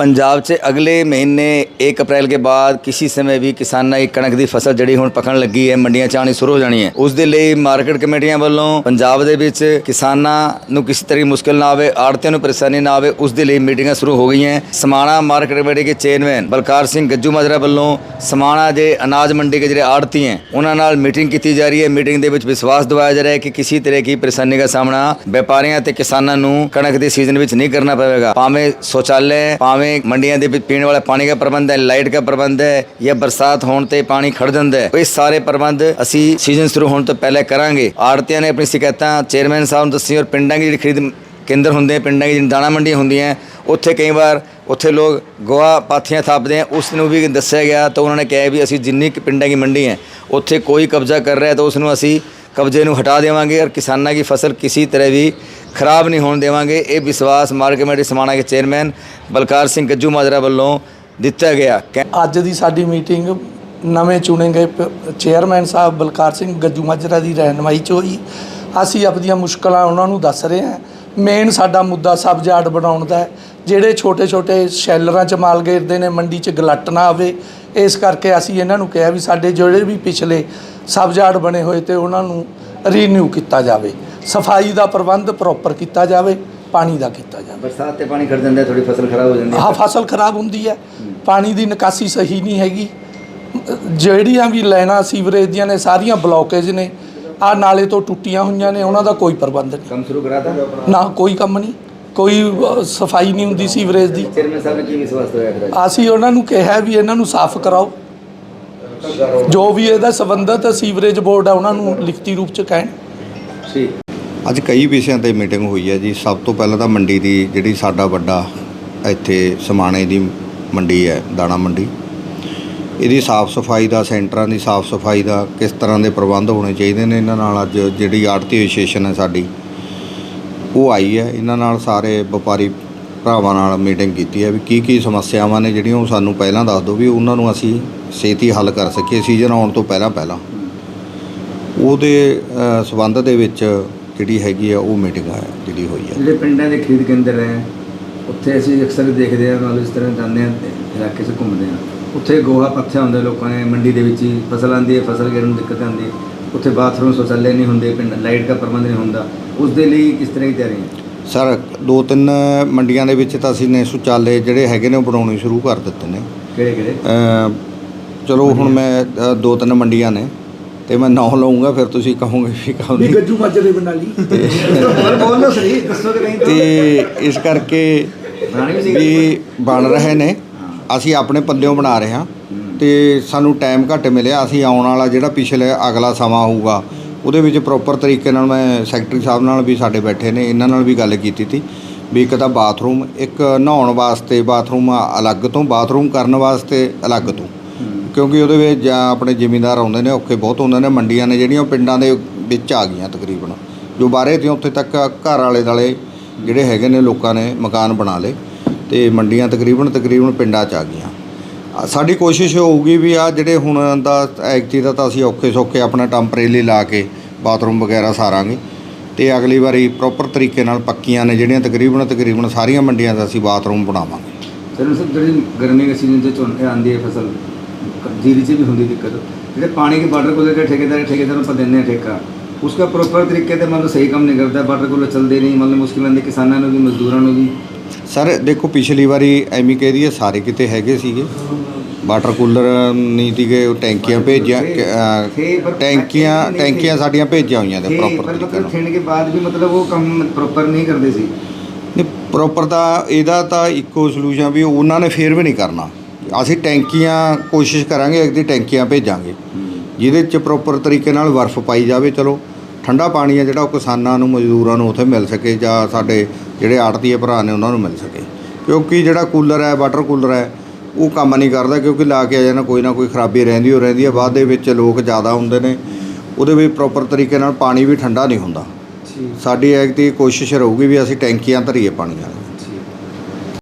ਪੰਜਾਬ 'ਚ ਅਗਲੇ ਮਹੀਨੇ 1 ਅਪ੍ਰੈਲ ਕੇ ਬਾਅਦ ਕਿਸੇ ਸਮੇਂ ਵੀ ਕਿਸਾਨਾਂ ਦੀ ਕਣਕ ਦੀ ਫਸਲ ਜਿਹੜੀ ਹੁਣ ਪਕਣ ਲੱਗੀ ਹੈ, ਮੰਡੀਆਂ 'ਚ ਆਉਣੀ ਸ਼ੁਰੂ ਹੋ ਜਾਣੀ ਹੈ। ਉਸ ਦੇ ਲਈ ਮਾਰਕੀਟ ਕਮੇਟੀਆਂ ਵੱਲੋਂ ਪੰਜਾਬ ਦੇ ਵਿੱਚ ਕਿਸਾਨਾਂ ਨੂੰ ਕਿਸੇ ਤਰ੍ਹਾਂ ਦੀ ਮੁਸ਼ਕਲ ਨਾ ਆਵੇ ਆੜਤੀਆਂ ਨੂੰ ਪਰੇਸ਼ਾਨੀ ਨਾ ਆਵੇ, ਉਸ ਦੇ ਲਈ ਮੀਟਿੰਗਾਂ ਸ਼ੁਰੂ ਹੋ ਗਈਆਂ ਸਮਾਣਾ ਮਾਰਕੀਟ ਕਮੇਟੀ ਦੇ ਚੇਅਰਮੈਨ ਬਲਕਾਰ ਸਿੰਘ ਗੱਜੂ ਮਾਜਰਾ ਵੱਲੋਂ ਸਮਾਣਾ ਦੇ ਅਨਾਜ ਮੰਡੀ ਦੇ ਜਿਹੜੇ ਆੜਤੀ ਹੈ, ਉਹਨਾਂ ਨਾਲ ਮੀਟਿੰਗ ਕੀਤੀ ਜਾ ਰਹੀ ਹੈ। ਮੀਟਿੰਗ ਦੇ ਵਿੱਚ ਵਿਸ਼ਵਾਸ ਦਿਵਾਇਆ ਜਾ ਰਿਹਾ ਹੈ ਕਿ ਕਿਸੇ ਤਰ੍ਹਾਂ ਦੀ ਪਰੇਸ਼ਾਨੀ ਦਾ ਸਾਹਮਣਾ ਵਪਾਰੀਆਂ ਤੇ ਕਿਸਾਨਾਂ ਨੂੰ ਕਣਕ ਦੇ ਸੀਜ਼ਨ ਵਿੱਚ ਨਹੀਂ ਕਰਨਾ ਪਵੇਗਾ। ਭਾਵੇਂ ਸ਼ੌਚਾਲय ਭਾਵੇਂ ਮੰਡੀਆਂ ਦੇ ਵਿੱਚ ਪੀਣ ਵਾਲਾ ਪਾਣੀ ਦਾ ਪ੍ਰਬੰਧ ਹੈ, ਲਾਈਟ ਦਾ ਪ੍ਰਬੰਧ ਹੈ ਜਾਂ ਬਰਸਾਤ ਹੋਣ ਤੇ ਪਾਣੀ ਖੜ ਜਾਂਦਾ ਹੈ। ਇਹ ਸਾਰੇ ਪ੍ਰਬੰਧ ਅਸੀਂ ਸੀਜ਼ਨ ਸ਼ੁਰੂ ਹੋਣ ਤੋਂ ਪਹਿਲੇ ਕਰਾਂਗੇ। ਆੜਤੀਆਂ ਨੇ ਆਪਣੀ ਸ਼ਿਕਾਇਤਾਂ ਚੇਅਰਮੈਨ ਸਾਹਿਬ ਨੂੰ ਦੱਸੀ ਔਰ ਪਿੰਡਾਂ ਦੀ ਜਿਹੜੀ ਖਰੀਦ ਕੇਂਦਰ ਹੁੰਦੇ ਪਿੰਡਾਂ ਦੀ ਦਾਣਾ ਮੰਡੀਆਂ ਹੁੰਦੀਆਂ, ਉੱਥੇ ਕਈ ਵਾਰ ਉੱਥੇ ਲੋਕ ਗੋਹਾ ਪਾਥੀਆਂ ਥਾਪਦੇ ਆ, ਉਸ ਨੂੰ ਵੀ ਦੱਸਿਆ ਗਿਆ ਤਾਂ ਉਹਨਾਂ ਨੇ ਕਿਹਾ ਵੀ ਅਸੀਂ ਜਿੰਨੀ ਕੁ ਪਿੰਡਾਂ ਦੀ ਮੰਡੀ ਹੈ, ਉੱਥੇ ਕੋਈ ਕਬਜ਼ਾ ਕਰ ਰਿਹਾ ਤਾਂ ਉਸ ਨੂੰ ਅਸੀਂ ਕਬਜ਼ੇ ਨੂੰ ਹਟਾ ਦੇਵਾਂਗੇ ਔਰ ਕਿਸਾਨਾਂ ਦੀ ਫਸਲ ਕਿਸੇ ਤਰ੍ਹਾਂ ਵੀ ਖਰਾਬ ਨਹੀਂ ਹੋਣ ਦੇਵਾਂਗੇ। ਇਹ ਵਿਸ਼ਵਾਸ ਮਾਰਕੀਟ ਕਮੇਟੀ ਸਮਾਣਾ ਦੇ ਚੇਅਰਮੈਨ ਬਲਕਾਰ ਸਿੰਘ ਗੱਜੂ ਮਾਜਰਾ ਵੱਲੋਂ ਦਿੱਤਾ ਗਿਆ। ਕਹਿ- ਅੱਜ ਦੀ ਸਾਡੀ ਮੀਟਿੰਗ ਨਵੇਂ ਚੁਣੇ ਗਏ ਪ- ਚੇਅਰਮੈਨ ਸਾਹਿਬ ਬਲਕਾਰ ਸਿੰਘ ਗੱਜੂ ਮਾਜਰਾ ਦੀ ਰਹਿਨਮਾਈ 'ਚ ਹੋਈ। ਅਸੀਂ ਆਪਣੀਆਂ ਮੁਸ਼ਕਲਾਂ ਉਹਨਾਂ ਨੂੰ ਦੱਸ ਰਹੇ ਹਾਂ। ਮੇਨ ਸਾਡਾ ਮੁੱਦਾ ਸਬਜ਼ਾਰਡ ਬਣਾਉਣ ਦਾ ਜਿਹੜੇ ਛੋਟੇ ਛੋਟੇ ਸ਼ੈਲਰਾਂ 'ਚ ਮਾਲ ਗੇਰਦੇ ਨੇ, ਮੰਡੀ 'ਚ ਗਲੱਟ ਨਾ ਆਵੇ, ਇਸ ਕਰਕੇ ਅਸੀਂ ਇਹਨਾਂ ਨੂੰ ਕਿਹਾ ਵੀ ਸਾਡੇ ਜਿਹੜੇ ਵੀ ਪਿਛਲੇ ਸਬਜ਼ਾਰਡ ਬਣੇ ਹੋਏ ਤੇ ਉਹਨਾਂ ਨੂੰ ਰੀਨਿਊ ਕੀਤਾ ਜਾਵੇ। ਸਫ਼ਾਈ ਦਾ ਪ੍ਰਬੰਧ ਪ੍ਰੋਪਰ ਕੀਤਾ ਜਾਵੇ ਪਾਣੀ ਦਾ ਕੀਤਾ ਜਾਵੇ। ਬਰਸਾਤ ਤੇ ਪਾਣੀ ਖੜ ਜਾਂਦਾ ਥੋੜੀ ਫਸਲ ਖਰਾਬ ਹੋ ਜਾਂਦੀ ਆਹ ਫਸਲ ਖਰਾਬ ਹੁੰਦੀ ਹੈ। ਪਾਣੀ ਦੀ ਨਿਕਾਸੀ ਸਹੀ ਨਹੀਂ ਹੈਗੀ। ਜਿਹੜੀਆਂ ਵੀ ਲਾਈਨਾਂ ਸੀਵਰੇਜ ਦੀਆਂ ਨੇ ਸਾਰੀਆਂ ਬਲੌਕੇਜ ਨੇ। ਆ ਨਾਲੇ ਤੋਂ ਟੁੱਟੀਆਂ ਹੋਈਆਂ ਨੇ ਉਹਨਾਂ ਦਾ ਕੋਈ ਪ੍ਰਬੰਧ ਨਹੀਂ। ਕੰਮ ਸ਼ੁਰੂ ਕਰਾਤਾ? ਨਾ ਕੋਈ ਕੰਮ ਨਹੀਂ। ਕੋਈ ਸਫ਼ਾਈ ਨਹੀਂ ਹੁੰਦੀ ਸੀਵਰੇਜ ਦੀ। ਚੇਅਰਮੈਨ ਸਾਹਿਬ ਨੇ ਕੀ ਵਿਸ਼ਵਾਸ ਦਿਵਾਇਆ ਅਸੀਂ ਉਹਨਾਂ ਨੂੰ ਕਿਹਾ ਵੀ ਇਹਨਾਂ ਨੂੰ ਸਾਫ਼ ਕਰਾਓ। ਜੋ ਵੀ ਇਹਦਾ ਸੰਬੰਧਤ ਸੀਵਰੇਜ ਬੋਰਡ ਆ ਉਹਨਾਂ ਨੂੰ ਲਿਖਤੀ ਰੂਪ ਚ ਕਹਿਣ। ਠੀਕ। ਅੱਜ ਕਈ ਵਿਸ਼ਿਆਂ ਤੇ ਮੀਟਿੰਗ ਹੋਈ ਹੈ ਜੀ। ਸਭ ਤੋਂ ਪਹਿਲਾਂ ਤਾਂ ਮੰਡੀ ਦੀ ਜਿਹੜੀ ਸਾਡਾ ਵੱਡਾ ਇੱਥੇ ਸਮਾਣੇ ਦੀ ਮੰਡੀ ਹੈ ਦਾਣਾ ਮੰਡੀ। ਇਹਦੀ ਸਾਫ਼ ਸਫ਼ਾਈ ਦਾ ਸੈਂਟਰਾਂ ਦੀ ਸਾਫ਼ ਸਫ਼ਾਈ ਦਾ ਕਿਸ ਤਰ੍ਹਾਂ ਦੇ ਪ੍ਰਬੰਧ ਹੋਣੇ ਚਾਹੀਦੇ ਨੇ ਇਹਨਾਂ ਨਾਲ? ਅੱਜ ਜਿਹੜੀ ਆੜਤੀ ਐਸੋਸੀਏਸ਼ਨ ਹੈ ਸਾਡੀ ਉਹ ਆਈ ਹੈ। ਇਹਨਾਂ ਨਾਲ ਸਾਰੇ ਵਪਾਰੀ ਭਰਾਵਾਂ ਨਾਲ ਮੀਟਿੰਗ ਕੀਤੀ ਹੈ ਵੀ ਕੀ ਕੀ ਸਮੱਸਿਆਵਾਂ ਨੇ ਜਿਹੜੀਆਂ ਉਹ ਸਾਨੂੰ ਪਹਿਲਾਂ ਦੱਸ ਦਿਓ ਵੀ ਉਹਨਾਂ ਨੂੰ ਅਸੀਂ ਛੇਤੀ ਹੱਲ ਕਰ ਸਕੀਏ ਸੀਜ਼ਨ ਆਉਣ ਤੋਂ ਪਹਿਲਾਂ ਪਹਿਲਾਂ। ਉਹਦੇ ਅ, ਸੰਬੰਧ ਦੇ ਵਿੱਚ ਜਿਹੜੀ ਹੈਗੀ ਆ ਉਹ ਮੀਟਿੰਗ ਹੈ ਜਿਹੜੀ ਹੋਈ ਹੈ ਜਿਹੜੇ ਪਿੰਡਾਂ ਦੇ ਖਰੀਦ ਕੇਂਦਰ ਹੈ ਉੱਥੇ ਅਸੀਂ ਅਕਸਰ ਦੇਖਦੇ ਹਾਂ ਨਾਲ ਇਸ ਤਰ੍ਹਾਂ ਜਾਂਦੇ ਹਾਂ ਤੇ ਇਲਾਕੇ 'ਚ ਘੁੰਮਦੇ ਹਾਂ। ਉੱਥੇ ਗੋਹਾ ਪੱਥਿਆ ਹੁੰਦਾ ਲੋਕਾਂ ਨੇ ਮੰਡੀ ਦੇ ਵਿੱਚ ਹੀ ਫਸਲ ਆਉਂਦੀ ਹੈ ਫਸਲ ਗਿਰਨ ਨੂੰ ਦਿੱਕਤ ਆਉਂਦੀ ਹੈ। ਉੱਥੇ ਬਾਥਰੂਮ ਸ਼ੌਚਾਲय ਨਹੀਂ ਹੁੰਦੇ ਪਿੰਡ ਲਾਈਟ ਦਾ ਪ੍ਰਬੰਧ ਨਹੀਂ ਹੁੰਦਾ। ਉਸ ਦੇ ਲਈ ਕਿਸ ਤਰ੍ਹਾਂ ਦੀ ਤਿਆਰੀ ਹੈ? ਸਰ ਦੋ ਤਿੰਨ ਮੰਡੀਆਂ ਦੇ ਵਿੱਚ ਤਾਂ ਅਸੀਂ ਨੇ ਸ਼ੌਚਾਲਯ ਜਿਹੜੇ ਹੈਗੇ ਨੇ ਉਹ ਬਣਾਉਣੇ ਸ਼ੁਰੂ ਕਰ ਦਿੱਤੇ ਨੇ। ਕਿਹੜੇ ਕਿਹੜੇ ਚਲੋ ਹੁਣ ਮੈਂ ਦੋ ਤਿੰਨ ਮੰਡੀਆਂ ਨੇ। ਤੇ ਮੈਂ ਨਾਂ ਲਵਾਂਗਾ ਫਿਰ ਤੁਸੀਂ ਕਹੋਗੇ ਵੀ ਕੰਮ ਨਹੀਂ ਗੱਜੂ ਮਾਜਰੇ ਬਣਾ ਲਈ ਬੋਲੋ ਸਹੀ ਦੱਸੋ ਕਿ ਨਹੀਂ ਤੇ ਇਸ ਕਰਕੇ ਵੀ ਸੀ ਬਣ ਰਹੇ ਨੇ। ਅਸੀਂ ਆਪਣੇ ਪੱਲਿਓਂ ਬਣਾ ਰਹੇ ਹਾਂ। ਤੇ ਸਾਨੂੰ ਟਾਈਮ ਘੱਟ ਮਿਲਿਆ। ਅਸੀਂ ਆਉਣ ਵਾਲਾ ਜਿਹੜਾ ਪਿਛਲੇ ਅਗਲਾ ਸਮਾਂ ਹੋਊਗਾ ਉਹਦੇ ਵਿੱਚ ਪ੍ਰੋਪਰ ਤਰੀਕੇ ਨਾਲ ਮੈਂ ਸੈਕਟਰੀ ਸਾਹਿਬ ਨਾਲ ਵੀ ਸਾਡੇ ਬੈਠੇ ਨੇ। ਇਹਨਾਂ ਨਾਲ ਵੀ ਗੱਲ ਕੀਤੀ ਤੀ ਵੀ ਇੱਕ ਤਾਂ ਬਾਥਰੂਮ ਇੱਕ ਨਹਾਉਣ ਵਾਸਤੇ ਬਾਥਰੂਮ ਅਲੱਗ ਤੋਂ ਬਾਥਰੂਮ ਕਰਨ ਵਾਸਤੇ ਅਲੱਗ ਤੋਂ। ਕਿਉਂਕਿ ਉਹਦੇ ਵਿੱਚ ਜਾਂ ਆਪਣੇ ਜ਼ਿਮੀਂਦਾਰ ਆਉਂਦੇ ਨੇ, ਔਖੇ ਬਹੁਤ ਹੁੰਦੇ ਨੇ, ਮੰਡੀਆਂ ਨੇ ਜਿਹੜੀਆਂ ਉਹ ਪਿੰਡਾਂ ਦੇ ਵਿੱਚ ਆ ਗਈਆਂ ਤਕਰੀਬਨ। ਜੋ ਬਾਰੇ ਤੇ ਉੱਥੇ ਤੱਕ ਘਰ ਵਾਲੇ ਦਾਲੇ ਜਿਹੜੇ ਹੈਗੇ ਨੇ ਲੋਕਾਂ ਨੇ ਮਕਾਨ ਬਣਾ ਲਏ ਤੇ ਮੰਡੀਆਂ ਤਕਰੀਬਨ ਤਕਰੀਬਨ ਪਿੰਡਾਂ 'ਚ ਆ ਗਈਆਂ। ਸਾਡੀ ਕੋਸ਼ਿਸ਼ ਹੋਊਗੀ ਵੀ ਆ ਜਿਹੜੇ ਹੁਣ ਦਾ ਐਕਟੀ ਦਾ ਤਾਂ ਅਸੀਂ ਔਖੇ ਸੌਖੇ ਆਪਣਾ ਟੈਂਪਰੇਰੀ ਲਾ ਕੇ ਬਾਥਰੂਮ ਵਗੈਰਾ ਸਾਰਾਂਗੇ ਤੇ ਅਗਲੀ ਵਾਰੀ ਪ੍ਰੋਪਰ ਤਰੀਕੇ ਨਾਲ ਪੱਕੀਆਂ ਨੇ ਜਿਹੜੀਆਂ ਤਕਰੀਬਨ ਤਕਰੀਬਨ ਸਾਰੀਆਂ ਮੰਡੀਆਂ ਦਾ ਅਸੀਂ ਬਾਥਰੂਮ ਬਣਾਵਾਂਗੇ। ਸਰ ਸਰ, ਜਿਹੜੀ ਗਰਮੀ ਦੇ ਸੀਜ਼ਨ 'ਚ ਝੋਨੇ ਆਉਂਦੀ ਹੈ ਫਸਲ ਜੀਰੀ 'ਚ ਵੀ ਹੁੰਦੀ ਦਿੱਕਤ ਜਿਹੜੇ ਪਾਣੀ ਕੇ ਬਾਰਡਰ ਕੋਲ के ठेकेदार ठेकेदार पर देने हैं ठेका उसका ਪ੍ਰੋਪਰ ਤਰੀਕੇ ਤੇ ਮਤਲਬ ਸਹੀ ਕੰਮ ਨਹੀਂ ਕਰਦਾ ਬਾਰਡਰ ਕੋਲ ਚੱਲਦੇ ਨਹੀਂ ਮਤਲਬ ਮੁਸ਼ਕਿਲ ਆਉਂਦੀ ਕਿਸਾਨਾਂ ਨੂੰ ਵੀ ਮਜ਼ਦੂਰਾਂ ਨੂੰ ਵੀ ਸਰ ਦੇਖੋ ਪਿਛਲੀ ਵਾਰੀ ਐਵੇਂ ਕਹਿ ਦਈਏ ਸਾਰੇ ਕਿਤੇ ਹੈਗੇ ਸੀਗੇ ਵਾਟਰ ਕੂਲਰ ਨਹੀਂ ਸੀਗੇ ਉਹ ਟੈਂਕੀਆਂ ਭੇਜੀਆਂ ਕਿ, ਅ, ਟੈਂਕੀਆਂ ਟੈਂਕੀਆਂ ਸਾਡੀਆਂ ਭੇਜੀਆਂ ਹੋਈਆਂ ਨੇ ਪ੍ਰੋਪਰ ਪਰ ਤਰੀਕੇ ਮਤਲਬ ਨਾਲ ਖੇਣ ਕੇ ਬਾਅਦ ਵੀ ਮਤਲਬ ਉਹ ਕੰਮ ਪ੍ਰੋਪਰ ਨਹੀਂ ਕਰਦੇ ਸੀ ਨਹੀਂ ਪ੍ਰੋਪਰ ਤਾਂ ਇਹਦਾ ਤਾਂ ਇੱਕੋ ਸੋਲੂਸ਼ਨ ਵੀ ਉਹਨਾਂ ਨੇ ਫੇਰ ਵੀ ਨਹੀਂ ਕਰਨਾ ਅਸੀਂ ਟੈਂਕੀਆਂ ਕੋਸ਼ਿਸ਼ ਕਰਾਂਗੇ ਇੱਕ ਦੀ ਟੈਂਕੀਆਂ ਭੇਜਾਂਗੇ। ਜਿਹਦੇ 'ਚ ਪ੍ਰੋਪਰ ਤਰੀਕੇ ਨਾਲ ਬਰਫ਼ ਪਾਈ ਜਾਵੇ ਚਲੋ। ਠੰਡਾ ਪਾਣੀ ਹੈ ਜਿਹੜਾ ਉਹ ਕਿਸਾਨਾਂ ਨੂੰ ਮਜ਼ਦੂਰਾਂ ਨੂੰ ਉੱਥੇ ਮਿਲ ਸਕੇ ਜਾਂ ਸਾਡੇ ਜਿਹੜੇ ਆੜਤੀਏ ਭਰਾ ਨੇ ਉਹਨਾਂ ਨੂੰ ਮਿਲ ਸਕੇ। ਕਿਉਂਕਿ ਜਿਹੜਾ ਕੂਲਰ ਹੈ ਵਾਟਰ ਕੂਲਰ ਹੈ ਉਹ ਕੰਮ ਨਹੀਂ ਕਰਦਾ ਕਿਉਂਕਿ ਲਾ ਕੇ ਆ ਜਾਣਾ ਕੋਈ ਨਾ ਕੋਈ ਖਰਾਬੀ ਰਹਿੰਦੀ ਹੋ ਰਹਿੰਦੀ ਹੈ। ਬਾਅਦ ਦੇ ਵਿੱਚ ਲੋਕ ਜ਼ਿਆਦਾ ਹੁੰਦੇ ਨੇ ਉਹਦੇ ਵਿੱਚ ਪ੍ਰੋਪਰ ਤਰੀਕੇ ਨਾਲ ਪਾਣੀ ਵੀ ਠੰਡਾ ਨਹੀਂ ਹੁੰਦਾ। ਸਾਡੀ ਐਕ ਦੀ ਕੋਸ਼ਿਸ਼ ਰਹੂਗੀ ਵੀ ਅਸੀਂ ਟੈਂਕੀਆਂ ਭਰੀਏ ਪਾਣੀ ਵਾਲੀਆਂ।